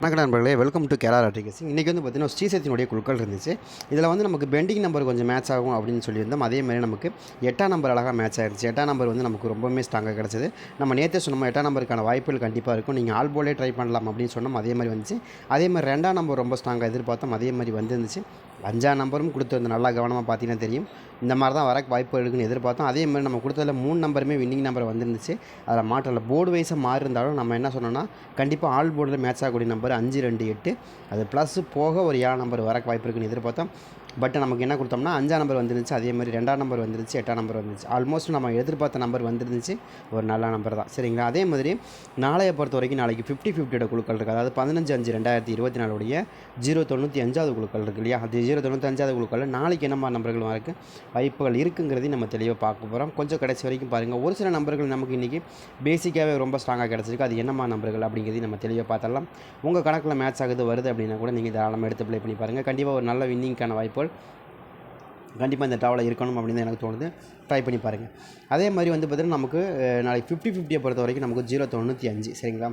வணக்கம் நண்பர்களே welcome to Kerala TKC இன்றைக்கி வந்து பார்த்தீங்கன்னா ஸ்ரீசக்தியினுடைய குழுக்கள் இருந்துச்சு. இதில் வந்து நமக்கு பெண்டிங் நம்பர் கொஞ்சம் மேட்ச் ஆகும் அப்படின்னு சொல்லியிருந்தோம். அதே மாதிரி நமக்கு எட்டாம் நம்பர் அழகாக மேட்ச் ஆகிடுச்சு எட்டாம் நம்பர் வந்து நமக்கு ரொம்பவுமே ஸ்ட்ராங்காக கிடச்சிது. நம்ம நேற்றே சொன்னோம் எட்டாம் நம்பருக்கான வாய்ப்புகள் கண்டிப்பாக இருக்கும். நீங்கள் ஆல் போலே ட்ரை பண்ணலாம் அப்படின்னு சொன்னோம். அதே மாதிரி வந்துச்சு. அதே மாதிரி ரெண்டாம் நம்பர் ரொம்ப ஸ்ட்ராங்காக எதிர்பார்த்தோம். அதே மாதிரி வந்துருந்துச்சு. அஞ்சாம் நம்பரும் கொடுத்துருந்து நல்லா கவனமாக பார்த்தீங்கன்னா தெரியும். இந்த மாதிரி தான் வரக்கு வாய்ப்பு இருக்குன்னு எதிர்பார்த்தோம். அதே மாதிரி நம்ம கொடுத்ததில் மூணு நம்பருமே வின்னிங் நம்பர் வந்துருந்துச்சு. அதில் மாற்றல போர்டு வைஸாக மாறி இருந்தாலும் நம்ம என்ன சொன்னோம்னா கண்டிப்பாக ஆல் போர்டில் மேட்ச் ஆகக்கூடிய நம்பர் அஞ்சு ரெண்டு எட்டு. அது ப்ளஸ் போக ஒரு ஏழாம் நம்பர் வரக்கு வாய்ப்பு இருக்குன்னு எதிர்பார்த்தோம். பட் நமக்கு என்ன கொடுத்தோம்னா அஞ்சாம் நம்பர் வந்துருந்துச்சு. அதே மாதிரி ரெண்டாம் நம்பர் வந்துருச்சு எட்டாம் நம்பர் வந்துருச்சு ஆல்மோஸ்ட் நம்ம எதிர்பார்த்த நம்பர் வந்துருந்துச்சு. ஒரு நல்ல நம்பர் தான். சரிங்களா? அதே மாதிரி நாளைய பொறுத்த வரைக்கும் நாளைக்கு ஃபிஃப்டி ஃபிஃப்டியோட குழுக்கள் இருக்குது அதாவது பதினஞ்சு அஞ்சு ரெண்டாயிரத்தி இருபத்தி நாலுடைய ஜீரோ தொண்ணூற்றி அஞ்சாவது குழுக்கள் இருக்குது இல்லையா? அது ஜீரோ தொண்ணூற்றி அஞ்சாவது குழுக்களில் நாளைக்கு என்ன மாதிரி நம்பர்கள் இருக்குது வாய்ப்புகள் இருக்குங்கிறதையும் நம்ம தெளிவாக பார்க்க போகிறோம் கொஞ்சம் கடைசி வரைக்கும் பாருங்கள் ஒரு சில நம்பர்கள் நமக்கு இன்றைக்கி பேசிக்காகவே ரொம்ப ஸ்ட்ராங்காக கிடச்சிருக்கு. அது என்னமா நம்பர்கள் அப்படிங்கிறதையும் நம்ம தெளிவாக பார்த்தலாம் உங்கள் கணக்கில் மேட்ச் ஆகுது வருது அப்படின்னா கூட நீங்கள் தாராளமாக எடுத்து ப்ளே பண்ணி பாருங்கள் கண்டிப்பாக ஒரு நல்ல வின்னிங்க்கான வாய்ப்புகள் கண்டிப்பாக இந்த டாவில் இருக்கணும் அப்படின்னு தான் எனக்கு தோணுது. ட்ரை பண்ணி பாருங்கள் அதே மாதிரி வந்து பார்த்திங்கன்னா நமக்கு நாளைக்கு ஃபிஃப்டி ஃபிஃப்டியை பொறுத்த வரைக்கும் நமக்கு ஜீரோ தொண்ணூற்றி அஞ்சு சரிங்களா?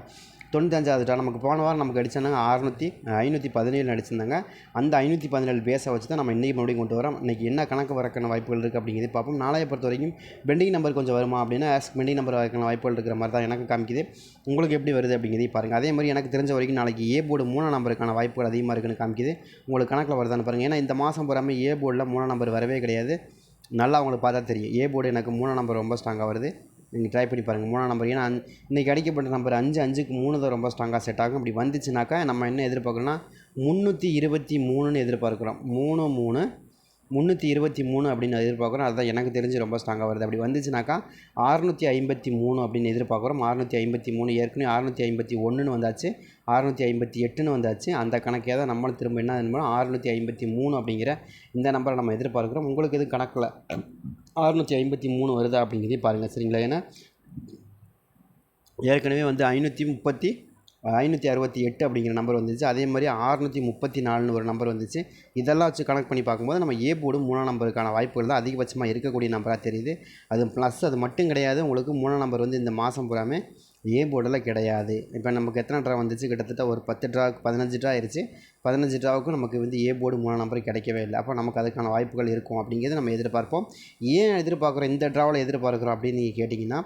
தொண்ணூத்தஞ்சாவது டா நமக்கு போன வாரம் நமக்கு அடித்தாங்க அறுநூற்றி ஐநூற்றி பதினேழு அடிச்சிருந்தாங்க. அந்த ஐநூற்றி பதினேழு பேஸை வச்சு தான் நம்ம இன்றைக்கி மறுபடியும் கொண்டு வரோம். இன்றைக்கி என்ன கணக்கு வரக்கான வாய்ப்புகள் இருக்குது அப்படிங்கிறது பார்ப்போம். நாளைய பொறுத்த வரைக்கும் பெண்டிங் நம்பர் கொஞ்சம் வருமா அப்படின்னா பெண்டிங் நம்பர் வரக்கான வாய்ப்புகள் இருக்கிற மாதிரி தான் எனக்கு காமிக்குது. உங்களுக்கு எப்படி வருது அப்படிங்கிறதையும் பாருங்கள் அதே மாதிரி எனக்கு தெரிஞ்ச வரைக்கும் நாளைக்கு ஏ போர்டு மூணாம் நம்பருக்கான வாய்ப்புகள் அதிகமாக இருக்குன்னு காமிக்குது. உங்களுக்கு கணக்கில் வருதான்னு பாருங்கள் ஏன்னா இந்த மாதம் பூராமல் ஏ போர்டில் மூணாம் நம்பர் வரவே கிடையாது. நல்லா அவங்களுக்கு பார்த்தா தெரியும். ஏ போர்டு எனக்கு மூணாம் நம்பர் ரொம்ப ஸ்ட்ராங்காக வருது. நீங்கள் ட்ரை பண்ணி பாருங்கள் மூணாம் நம்பர் ஏன்னா அஞ்சு- இன்றைக்கி அடிக்கப்பட்ட நம்பர் அஞ்சு அஞ்சுக்கு மூணு தான் ரொம்ப ஸ்ட்ராங்காக செட் ஆகும். இப்படி வந்துச்சுனாக்கா நம்ம என்ன எதிர்பார்க்கணும்னா முந்நூற்றி இருபத்தி மூணுன்னு எதிர்பார்க்குறோம். மூணு மூணு முந்நூற்றி இருபத்தி மூணு அப்படின்னு எதிர்பார்க்குறோம். அதுதான் எனக்கு தெரிஞ்சு ரொம்ப ஸ்ட்ராங்காக வருது. அப்படி வந்துச்சுனாக்கா அறுநூற்றி ஐம்பத்தி மூணு அப்படின்னு எதிர்பார்க்குறோம். அறுநூற்றி ஐம்பத்தி மூணு ஏற்கனவே அறுநூற்றி ஐம்பத்தி ஒன்றுன்னு வந்தாச்சு. அறுநூற்றி ஐம்பத்தி எட்டுன்னு வந்தாச்சு. அந்த கணக்கே தான் நம்மளும் திரும்ப என்ன பண்ணுவோம்? அறுநூற்றி ஐம்பத்தி மூணு அப்படிங்கிற இந்த நம்பரை நம்ம எதிர்பார்க்குறோம். உங்களுக்கு எதுவும் கணக்கில் அறுநூற்றி ஐம்பத்தி மூணு வருதா அப்படிங்கிறதையும் பாருங்கள் சரிங்களா? ஏன்னா ஏற்கனவே வந்து ஐநூற்றி முப்பத்தி ஐநூற்றி அறுபத்தி எட்டு அப்படிங்கிற நம்பர் வந்துச்சு. அதே மாதிரி அறுநூற்றி முப்பத்தி நாலுன்னு ஒரு நம்பர் வந்துச்சு. இதெல்லாம் வச்சு கணக்கு பண்ணி பார்க்கும்போது நம்ம ஏ போர்டு மூணாம் நம்பருக்கான வாய்ப்புகள் தான் அதிகபட்சமாக இருக்கக்கூடிய நம்பராக தெரியுது. அது ப்ளஸ் அது மட்டும் கிடையாது. உங்களுக்கு மூணாம் நம்பர் வந்து இந்த மாதம் பூராமே ஏ போர்டில் கிடையாது. இப்போ நமக்கு எத்தனை ட்ரா வந்துச்சு? கிட்டத்தட்ட ஒரு பத்து ட்ராவுக்கு பதினஞ்சு ட்ரா ஆயிடுச்சு பதினஞ்சு ட்ராவுக்கும் நமக்கு வந்து ஏ போர்டு மூணாம் நம்பர் கிடைக்கவே இல்லை. அப்போ நமக்கு அதுக்கான வாய்ப்புகள் இருக்கும் அப்படிங்கிறது நம்ம எதிர்பார்ப்போம். ஏன் எதிர்பார்க்குறோம்? இந்த ட்ராவில் எதிர்பார்க்குறோம் அப்படின்னு நீங்கள் கேட்டிங்கன்னா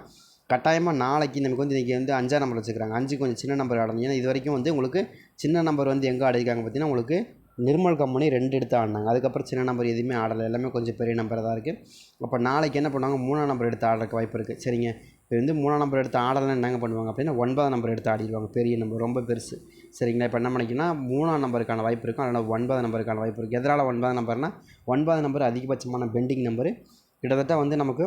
கட்டாயமாக நாளைக்கு நமக்கு வந்து இன்றைக்கி வந்து அஞ்சாம் நம்பர் வச்சுக்கிறாங்க அஞ்சு கொஞ்சம் சின்ன நம்பர் ஆடணும். ஏன்னா இது வரைக்கும் வந்து உங்களுக்கு சின்ன நம்பர் வந்து எங்கே ஆடிருக்காங்க பார்த்தீங்கன்னா உங்களுக்கு நிர்மல் கம்பெனி ரெண்டு எடுத்து ஆடினாங்க. அதுக்கப்புறம் சின்ன நம்பர் எதுவுமே ஆடலை. எல்லாமே கொஞ்சம் பெரிய நம்பர் தான் இருக்குது அப்போ நாளைக்கு என்ன பண்ணுவாங்க? மூணாம் நம்பர் எடுத்து ஆடுறதுக்கு வாய்ப்பு இருக்குது சரிங்க. இப்போ வந்து மூணாம் நம்பர் எடுத்து ஆடலாம் என்னங்க பண்ணுவாங்க அப்படின்னா ஒன்பதாம் நம்பர் எடுத்து ஆடிடுவாங்க. பெரிய நம்பர் ரொம்ப பெருசு. சரிங்களா? இப்போ என்ன பண்ணிக்கன்னா மூணாம் நம்பருக்கான வாய்ப்பு இருக்கும். அதனால் ஒன்பதாம் நம்பருக்கான வாய்ப்பு இருக்குது எதனால் ஒன்பதாம் நம்பர்னால் ஒன்பதாம் நம்பர் அதிகபட்சமான பெண்டிங் நம்பரு கிட்டத்தட்ட வந்து நமக்கு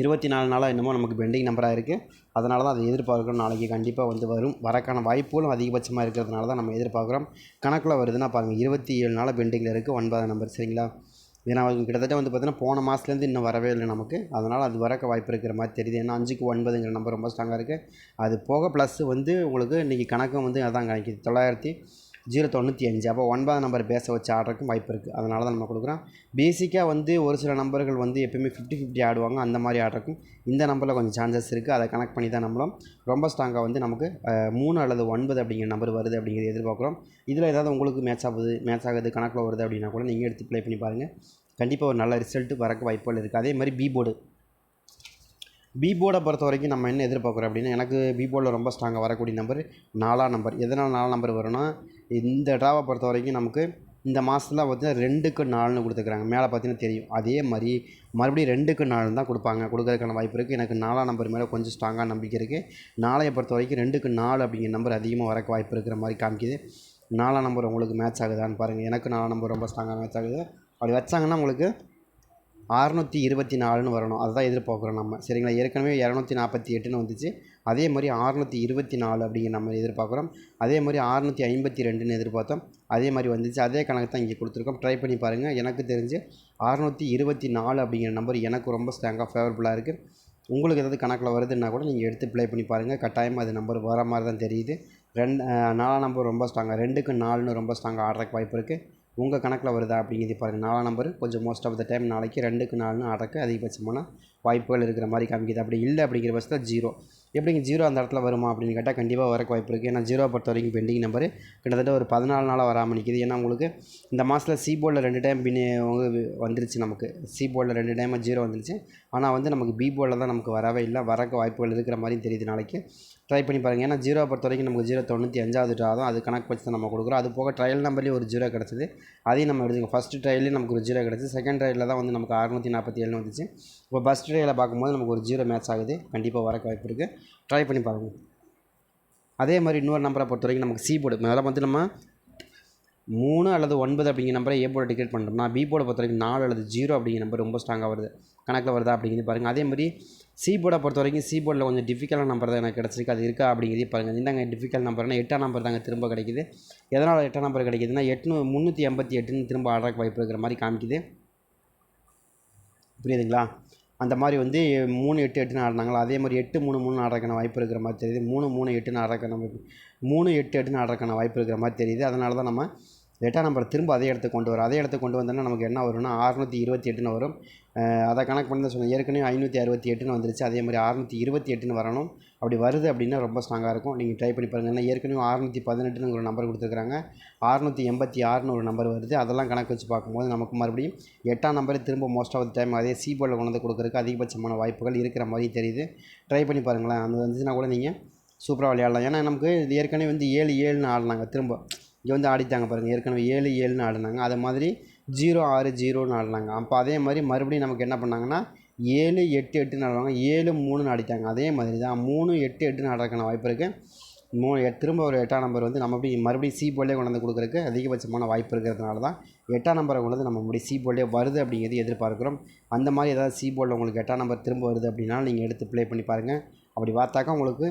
இருபத்தி நாலு நாளாக என்னமோ நமக்கு பெண்டிங் நம்பராக இருக்குது அதனால தான் அதை எதிர்பார்க்குறோம். நாளைக்கு கண்டிப்பாக வந்து வரும். வரக்கான வாய்ப்புகளும் அதிகபட்சமாக இருக்கிறதுனால தான் நம்ம எதிர்பார்க்குறோம். கணக்கில் வருதுன்னா பாருங்கள் இருபத்தி ஏழு நாளாக பெண்டிங்கில் இருக்குது ஒன்பதாம் நம்பர் சரிங்களா? ஏன்னா அது கிட்டத்தட்ட வந்து பார்த்தீங்கன்னா போன மாதத்துலேருந்து இன்னும் வரவே இல்லை நமக்கு. அதனால் அது வரக்க வாய்ப்பு இருக்கிற மாதிரி தெரியுது. ஏன்னா அஞ்சுக்கு ஒன்பதுங்கிற நம்பர் ரொம்ப ஸ்ட்ராங்காக இருக்குது அது போக ப்ளஸ் வந்து உங்களுக்கு இன்றைக்கி கணக்கும் வந்து அதான் கிடைக்குது தொள்ளாயிரத்தி ஜீரோ தொண்ணூற்றி அஞ்சு. அப்போ ஒன்பதாம் நம்பர் பேச வச்சு ஆடுறதுக்கும் வாய்ப்பு இருக்குது அதனால தான் நம்ம கொடுக்குறோம். பேசிக்காக வந்து ஒரு சில நம்பர்கள் வந்து எப்பயுமே ஃபிஃப்டி ஃபிஃப்டி ஆடுவாங்க. அந்த மாதிரி ஆடுறதுக்கும் இந்த நம்பரில் கொஞ்சம் சான்சஸ் இருக்குது அதை கனெக்ட் பண்ணி தான் நம்மளும் ரொம்ப ஸ்ட்ராங்காக வந்து நமக்கு மூணு அல்லது ஒன்பது அப்படிங்கிற நம்பர் வருது அப்படிங்கிறது எதிர்பார்க்குறோம். இதில் ஏதாவது உங்களுக்கு மேட்ச் ஆகுது மேட்ச் ஆகுது கணக்கில் வருது அப்படின்னா கூட நீங்கள் எடுத்து ப்ளே பண்ணி பாருங்கள் கண்டிப்பாக ஒரு நல்ல ரிசல்ட்டு வரக்கு வாய்ப்புகள் இருக்குது அதே மாதிரி பி போர்டு பி போர்டை பொறுத்த வரைக்கும் நம்ம என்ன எதிர்பார்க்குறோம் அப்படின்னா எனக்கு பி போர்டில் ரொம்ப ஸ்ட்ராங்காக வரக்கூடிய நம்பர் நாலாம் நம்பர் எதனால் நாலாம் நம்பர் வரும்னா இந்த ட்ராவை பொறுத்த வரைக்கும் நமக்கு இந்த மாதத்தில் பார்த்தீங்கன்னா ரெண்டுக்கு நாலுன்னு கொடுத்துருக்குறாங்க மேலே பார்த்தீங்கன்னா தெரியும். அதே மாதிரி மறுபடியும் ரெண்டுக்கு நாலு தான் கொடுப்பாங்க. கொடுக்கறதுக்கான வாய்ப்பு இருக்குது எனக்கு நாலாம் நம்பர் மேலே கொஞ்சம் ஸ்ட்ராங்காக நம்பிக்கை இருக்குது நாளையை பொறுத்த வரைக்கும் ரெண்டுக்கு நாலு அப்படிங்கிற நம்பர் அதிகமாக வரக்கு வாய்ப்பு இருக்கிற மாதிரி காமிக்குது. நாலாம் நம்பர் உங்களுக்கு மேட்ச் ஆகுதான்னு பாருங்கள் எனக்கு நாலாம் நம்பர் ரொம்ப ஸ்ட்ராங்காக மேட்ச் ஆகுது. அப்படி வச்சாங்கன்னா உங்களுக்கு அறுநூற்றி இருபத்தி நாலுன்னு வரணும். அதுதான் எதிர்பார்க்குறோம் நம்ம. சரிங்களா? ஏற்கனவே இரநூத்தி நாற்பத்தி எட்டுன்னு வந்துச்சு. அதே மாதிரி அறநூற்றி இருபத்தி நாலு அப்படிங்கிற நம்ம எதிர்பார்க்குறோம். அதே மாதிரி அறநூற்றி ஐம்பத்தி ரெண்டுன்னு எதிர்பார்த்தோம். அதே மாதிரி வந்துச்சு. அதே கணக்கு தான் இங்கே கொடுத்துருக்கோம். ட்ரை பண்ணி பாருங்கள் எனக்கு தெரிஞ்சு அறநூற்றி இருபத்தி நாலு அப்படிங்கிற நம்பர் எனக்கு ரொம்ப ஸ்ட்ராங்காக ஃபேவரபுளாக இருக்குது உங்களுக்கு ஏதாவது கணக்கில் வருதுன்னா கூட நீங்கள் எடுத்து ப்ளே பண்ணி பாருங்கள் கட்டாயமாக அது நம்பர் வர மாதிரி தான் தெரியுது. ரெண்டு நாலாம் நம்பர் ரொம்ப ஸ்ட்ராங்காக ரெண்டுக்கு நாலுன்னு ரொம்ப ஸ்ட்ராங்காக ஆடுறதுக்கு வாய்ப்பு இருக்குது உங்கள் கணக்கில் வருதா அப்படிங்கிறது பாருங்கள் நாலாம் நம்பர் கொஞ்சம் மோஸ்ட் ஆஃப் த டைம் நாளைக்கு ரெண்டுக்கு நாலுன்னு அடக்க அதிகபட்சமான வாய்ப்புகள் இருக்கிற மாதிரி காமிக்குது. அப்படி இல்லை அப்படிங்கிற பட்சத்தில் ஜீரோ எப்படிங்க ஜீரோ அந்த இடத்துல வருமா அப்படின்னு கேட்டால் கண்டிப்பாக வரக்கு வாய்ப்பு இருக்குது ஏன்னா ஜீரோ பொறுத்த வரைக்கும் பெண்டிங் நம்பர் கிட்டத்தட்ட ஒரு பதினாலு நாளாக வராமல் நிற்கிது ஏன்னா உங்களுக்கு இந்த மாதத்தில் சி போர்டில் ரெண்டு டைம் பின் வந்துருச்சு நமக்கு. சி போர்டில் ரெண்டு டைம் ஜீரோ வந்துருச்சு. ஆனால் வந்து நமக்கு பி போர்டில் தான் நமக்கு வரவே இல்லை. வரக்கு வாய்ப்புகள் இருக்கிற மாதிரியும் தெரியுது நாளைக்கு. ட்ரை பண்ணி பாருங்கள் ஏன்னா ஜீரோ பொறுத்த வரைக்கும் நமக்கு ஜீரோ தொண்ணூற்றி அஞ்சாவது ட்ரா தான். அது கணக்கு வச்சு தான் நம்ம கொடுக்குறோம். அது போக ட்ரையல் நம்பர்லேயும் ஒரு ஜீரோ கிடச்சிது. அதையும் நம்ம எடுத்துக்கோங்க. ஃபஸ்ட்டு ட்ரையல்லையும் நமக்கு ஒரு ஜீரோ கிடச்சி செகண்ட் ட்ரையலில் தான் வந்து நமக்கு அறுநூற்றி நாற்பத்தி ஏழு வந்துச்சு. இப்போ ஃபஸ்ட் டேயில் பார்க்கும்போது நமக்கு ஒரு ஜீரோ மேட்ச் ஆகுது. கண்டிப்பாக வரக்கு வாய்ப்பு இருக்குது ட்ரை பண்ணி பாருங்கள் அதே மாதிரி இன்னொரு நம்பரை பொறுத்த வரைக்கும் நமக்கு சி போர்டு முதல்ல வந்து நம்ம மூணு அல்லது ஒன்பது அப்படிங்கிற நம்பரை ஏ போர்டு டிக்கெட் பண்ணுறோம்னா பி போர்டை பொறுத்த வரைக்கும் நாலு அல்லது ஜீரோ அப்படிங்கிற நம்பர் ரொம்ப ஸ்ட்ராங்காக வருது. கணக்கில் வருதா அப்படிங்கிறது பாருங்கள் அதே மாதிரி சி போர்டை பொறுத்த வரைக்கும் சி போர்டில் கொஞ்சம் டிஃபிகல்ட்டான நம்பர் தான் எனக்கு கிடச்சிருக்கு. அது இருக்கா அப்படிங்கிறதே பாருங்கள் இந்தாங்க டிஃபிகல்ட் நம்பர்னா எட்டாம் நம்பர் தாங்க திரும்ப கிடைக்குது. எதனால் எட்டாம் நம்பர் கிடைக்குதுன்னா எட்நூ முந்நூற்றி எண்பத்தி எட்டுன்னு திரும்ப ஆடுறக்கு வாய்ப்பு இருக்கிற மாதிரி காமிக்குது. புரியுதுங்களா? அந்த மாதிரி வந்து மூணு எட்டு எட்டுன்னு ஆடினாங்களா அதே மாதிரி எட்டு மூணு மூணு ஆடுறதுக்கான வாய்ப்பு இருக்கிற மாதிரி தெரியுது. மூணு மூணு எட்டுன்னு ஆடுறதுக்கான வாய்ப்பு. மூணு எட்டு எட்டுன்னு ஆடுறதுக்கான வாய்ப்பு இருக்கிற மாதிரி தெரியுது. அதனால தான் நம்ம எட்டாம் நம்பர் திரும்ப அதே இடத்துக்கு கொண்டு வரோம். அதே இடத்துக்கு கொண்டு வந்தோன்னா நமக்கு என்ன வரும்னா அறுநூற்றி இருபத்தி எட்டுன்னு வரும். அதை கணக்கு பண்ணி தான் சொன்னேன். ஏற்கனவே ஐநூற்றி அறுபத்தி எட்டுன்னு வந்துருச்சு. அதே மாதிரி அறுநூற்றி இருபத்தி எட்டுன்னு வரணும். அப்படி வருது அப்படின்னா ரொம்ப ஸ்ட்ராங்காக இருக்கும். நீங்கள் ட்ரை பண்ணி பாருங்கள் ஏன்னா ஏற்கனவே அறுநூற்றி பதினெட்டுன்னு ஒரு நம்பர் கொடுத்துருக்காங்க அறுநூற்றி எண்பத்தி ஆறுன்னு ஒரு நம்பர் வருது. அதெல்லாம் கணக்கு வச்சு பார்க்கும்போது நமக்கு மறுபடியும் எட்டாம் நம்பர் திரும்ப மோஸ்ட் ஆஃப் த டைம் அதே சி போர்டில் கொண்டு வந்து கொடுக்குறதுக்கு அதிகபட்சமான வாய்ப்புகள் இருக்கிற மாதிரி தெரியுது. ட்ரை பண்ணி பாருங்களேன். அது வந்துச்சுன்னா கூட நீங்கள் சூப்பராக விளையாடலாம். ஏன்னா நமக்கு இது ஏற்கனவே வந்து ஏழு ஏழுன்னு ஆடினாங்க. திரும்ப இங்கே வந்து ஆடிட்டாங்க பாருங்கள் ஏற்கனவே ஏழு ஏழுன்னு ஆடினாங்க. அது மாதிரி ஜீரோ ஆறு ஜீரோன்னு ஆடினாங்க. அப்போ அதே மாதிரி மறுபடியும் நமக்கு என்ன பண்ணாங்கன்னா ஏழு எட்டு எட்டுன்னு ஆடுவாங்க ஏழு மூணுன்னு அடித்தாங்க அதே மாதிரி தான் மூணு எட்டு எட்டுன்னு ஆடுறதுக்கான வாய்ப்பு இருக்குது மூணு திரும்ப ஒரு எட்டாம் நம்பர் வந்து நம்ம அப்படி மறுபடியும் சி போலே கொண்டு வந்து கொடுக்குறக்கு அதிகபட்சமான வாய்ப்பு இருக்கிறதுனால தான் எட்டாம் நம்பரை கொண்டு வந்து நம்ம மறுபடியும் சி போலே வருது அப்படிங்கிறது எதிர்பார்க்குறோம். அந்த மாதிரி ஏதாவது சி போலில் உங்களுக்கு எட்டாம் நம்பர் திரும்ப வருது அப்படின்னா நீங்கள் எடுத்து ப்ளே பண்ணி பாருங்கள் அப்படி பார்த்தாக்கா உங்களுக்கு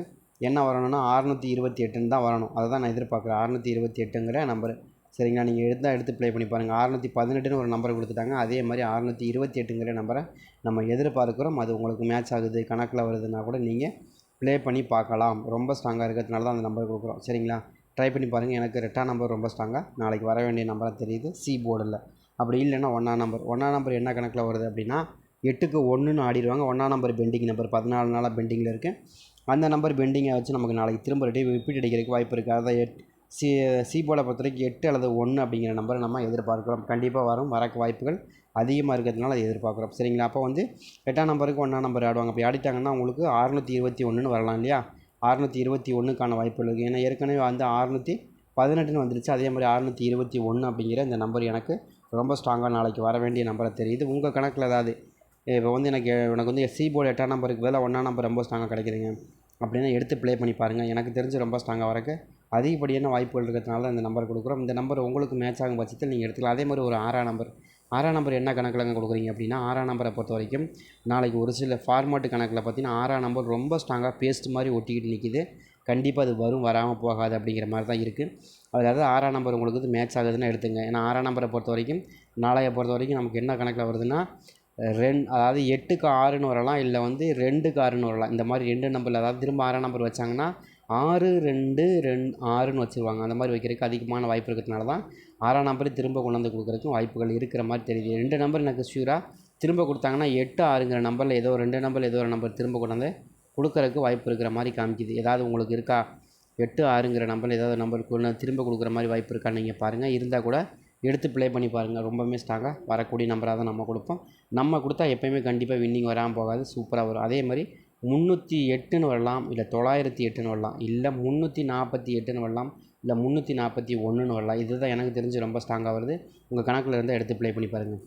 என்ன வரணும்னா அறுநூற்றி இருபத்தி எட்டுன்னு தான் வரணும். அதை தான் நான் எதிர்பார்க்குறேன். அறுநூற்றி இருபத்தி எட்டுங்கிற நம்பர் சரிங்களா? நீங்கள் எடுத்தால் எடுத்து ப்ளே பண்ணி பாருங்கள் அறநூற்றி பதினெட்டுன்னு ஒரு நம்பர் கொடுத்துட்டாங்க. அதே மாதிரி அறநூற்றி இருபத்தி எட்டுங்கிற நம்பரை நம்ம எதிர்பார்க்குறோம். அது உங்களுக்கு மேட்ச் ஆகுது கணக்கில் வருதுன்னா கூட நீங்கள் ப்ளே பண்ணி பார்க்கலாம். ரொம்ப ஸ்ட்ராங்காக இருக்கிறதுனால தான் அந்த நம்பர் கொடுக்குறோம். சரிங்களா? ட்ரை பண்ணி பாருங்கள் எனக்கு ரெட்டாம் நம்பர் ரொம்ப ஸ்ட்ராங்காக நாளைக்கு வர வேண்டிய நம்பராக தெரியுது. சி போர்டில் அப்படி இல்லைன்னா ஒன்றாம் நம்பர் ஒன்றாம் நம்பர் என்ன கணக்கில் வருது அப்படின்னா எட்டுக்கு ஒன்றுன்னு ஆடிடுவாங்க. ஒன்றாம் நம்பர் பெண்டிங் நம்பர் பதினாலு நாளாக பெண்டிங்கில் இருக்குது அந்த நம்பர் பெண்டிங்கை வச்சு நமக்கு நாளைக்கு திரும்ப ரிட்டை ரிப்பீட் அடிக்கிறதுக்கு வாய்ப்பு இருக்குது அதான் எட் சி சி பொறுத்த வரைக்கும் எட்டு அல்லது ஒன்று அப்படிங்கிற நம்பரை நம்ம எதிர்பார்க்குறோம். கண்டிப்பாக வரும் வரக்கு வாய்ப்புகள் அதிகமாக இருக்கிறதுனால அதை எதிர்பார்க்குறோம். சரிங்களா? அப்போ வந்து எட்டாம் நம்பருக்கு ஒன்றாம் நம்பர் ஆடுவாங்க. அப்படி ஆடிட்டாங்கன்னா உங்களுக்கு அறுநூற்றி இருபத்தி ஒன்றுன்னு வரலாம் இல்லையா? அறுநூற்றி இருபத்தி ஒன்றுக்கான வாய்ப்புகள் இருக்குது ஏன்னா ஏற்கனவே வந்து அறுநூற்றி பதினெட்டுன்னு வந்துருச்சு. அதே மாதிரி அறுநூற்றி இருபத்தி ஒன்று அப்படிங்கிற இந்த நம்பர் எனக்கு ரொம்ப ஸ்ட்ராங்காக நாளைக்கு வர வேண்டிய நம்பரை தெரியுது. உங்கள் கணக்கில் ஏதாவது? இப்போ வந்து எனக்கு எனக்கு வந்து சி போர்டு எட்டாம் நம்பருக்கு பதிலாக ஒன்றாம் நம்பர் ரொம்ப ஸ்ட்ராங்காக கிடைக்குதுங்க. அப்படின்னா எடுத்து ப்ளே பண்ணி பாருங்கள் எனக்கு தெரிஞ்சு ரொம்ப ஸ்ட்ராங்காக வரக்கு அதிகப்படியான வாய்ப்புகள் இருக்கிறதுனால இந்த நம்பர் கொடுக்குறோம். இந்த நம்பர் உங்களுக்கு மேட்ச் ஆகும் பட்சத்தில் நீங்கள் எடுத்துக்கலாம். அதே மாதிரி ஒரு ஆறாம் நம்பர் ஆறாம் நம்பர் என்ன கணக்கில்ங்க கொடுக்குறீங்க அப்படின்னா ஆறாம் நம்பரை பொறுத்த வரைக்கும் நாளைக்கு ஒரு சில ஃபார்மாட்டு கணக்கில் பார்த்தீங்கன்னா ஆறாம் நம்பர் ரொம்ப ஸ்ட்ராங்காக பேஸ்ட் மாதிரி ஒட்டிக்கிட்டு நிற்கிது கண்டிப்பாக அது வரும் வராமல் போகாது அப்படிங்கிற மாதிரி தான் இருக்குது அதாவது ஆறாம் நம்பர் உங்களுக்கு வந்து மேட்ச் ஆகுதுன்னு எடுத்துங்க. ஏன்னா ஆறாம் நம்பரை பொறுத்த வரைக்கும் நாளைய பொறுத்த வரைக்கும் நமக்கு என்ன கணக்கில் வருதுன்னா ரெண் அதாவது எட்டுக்கு ஆறுன்னு வரலாம் இல்லை வந்து ரெண்டுக்கு ஆறுன்னு வரலாம். இந்த மாதிரி ரெண்டு நம்பரில் அதாவது திரும்ப ஆறாம் நம்பர் வச்சாங்கன்னா ஆறு ரெண்டு ரெண் ஆறுன்னு வச்சுருவாங்க. அந்த மாதிரி வைக்கிறதுக்கு அதிகமான வாய்ப்பு இருக்கிறதுனால தான் ஆறாம் நம்பரை திரும்ப கொண்டு வந்து கொடுக்குறதுக்கும் வாய்ப்புகள் இருக்கிற மாதிரி தெரியுது. ரெண்டு நம்பர் எனக்கு ஷியூராக திரும்ப கொடுத்தாங்கன்னா எட்டு ஆறுங்கிற நம்பரில் ஏதோ ரெண்டு நம்பர் ஏதோ ஒரு நம்பர் திரும்ப கொண்டு வந்து கொடுக்குறதுக்கு வாய்ப்பு இருக்கிற மாதிரி காமிக்குது. ஏதாவது உங்களுக்கு இருக்கா? எட்டு ஆறுங்கிற நம்பரில் ஏதாவது நம்பர் கொண்டு திரும்ப கொடுக்குற மாதிரி வாய்ப்பு இருக்கான்னு நீங்கள் பாருங்கள் இருந்தால் கூட எடுத்து ப்ளே பண்ணி பாருங்கள் ரொம்பவுமே ஸ்ட்ராங்காக வரக்கூடிய நம்பராக தான் நம்ம கொடுப்போம். நம்ம கொடுத்தா எப்போயுமே கண்டிப்பாக வின்னிங் வராமல் போகாது. சூப்பராக வரும். அதே மாதிரி முந்நூற்றி எட்டுன்னு வரலாம் இல்லை தொள்ளாயிரத்தி எட்டுன்னு வரலாம் இல்லை முந்நூற்றி நாற்பத்தி எட்டுன்னு வரலாம் இல்லை முந்நூற்றி நாற்பத்தி ஒன்றுன்னு வரலாம். இதுதான் எனக்கு தெரிஞ்சு ரொம்ப ஸ்ட்ராங்காக வருது. உங்கள் கணக்கில் இருந்தால் எடுத்து ப்ளே பண்ணி பாருங்கள்